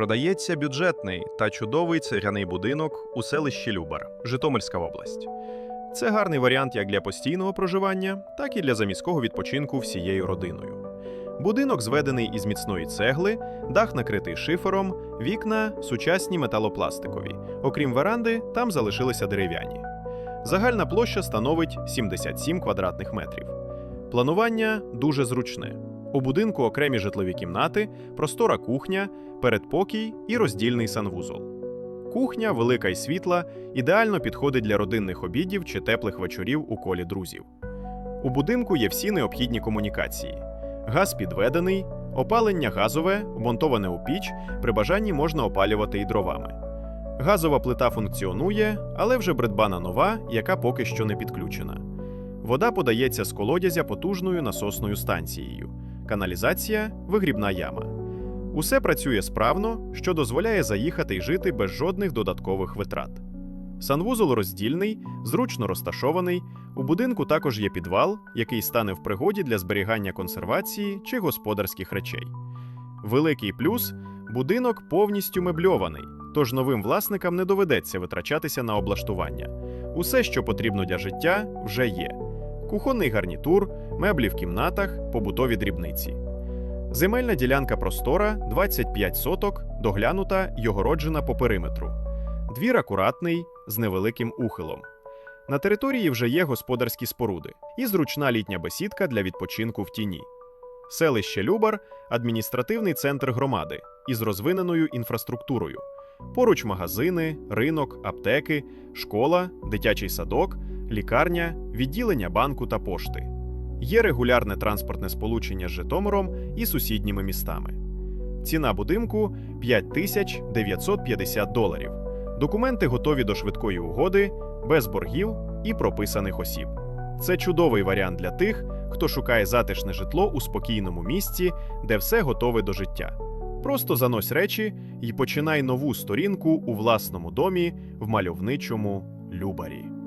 Продається бюджетний та чудовий цегляний будинок у селищі Любар, Житомирська область. Це гарний варіант як для постійного проживання, так і для заміського відпочинку всією родиною. Будинок зведений із міцної цегли, дах накритий шифером, вікна сучасні металопластикові. Окрім веранди, там залишилися дерев'яні. Загальна площа становить 77 квадратних метрів. Планування дуже зручне. У будинку окремі житлові кімнати, простора кухня, передпокій і роздільний санвузол. Кухня, велика і світла, ідеально підходить для родинних обідів чи теплих вечорів у колі друзів. У будинку є всі необхідні комунікації: газ підведений, опалення газове, вмонтоване у піч, при бажанні можна опалювати і дровами. Газова плита функціонує, але вже придбана нова, яка поки що не підключена. Вода подається з колодязя потужною насосною станцією. Каналізація вигрібна яма. Усе працює справно, що дозволяє заїхати і жити без жодних додаткових витрат. Санвузол роздільний, зручно розташований. У будинку також є підвал, який стане в пригоді для зберігання консервації чи господарських речей. Великий плюс будинок повністю мебльований, тож новим власникам не доведеться витрачатися на облаштування. Усе, що потрібно для життя, вже є: кухонний гарнітур, меблі в кімнатах, побутові дрібниці. Земельна ділянка простора 25 соток, доглянута й огороджена по периметру. Двір акуратний, з невеликим ухилом. На території вже є господарські споруди і зручна літня бесідка для відпочинку в тіні. Селище Любар адміністративний центр громади із розвиненою інфраструктурою. Поруч магазини, ринок, аптеки, школа, дитячий садок, лікарня, відділення банку та пошти. Є регулярне транспортне сполучення з Житомиром і сусідніми містами. Ціна будинку 5950 доларів. Документи готові до швидкої угоди, без боргів і прописаних осіб. Це чудовий варіант для тих, хто шукає затишне житло у спокійному місці, де все готове до життя. Просто занось речі і починай нову сторінку у власному домі в мальовничому Любарі.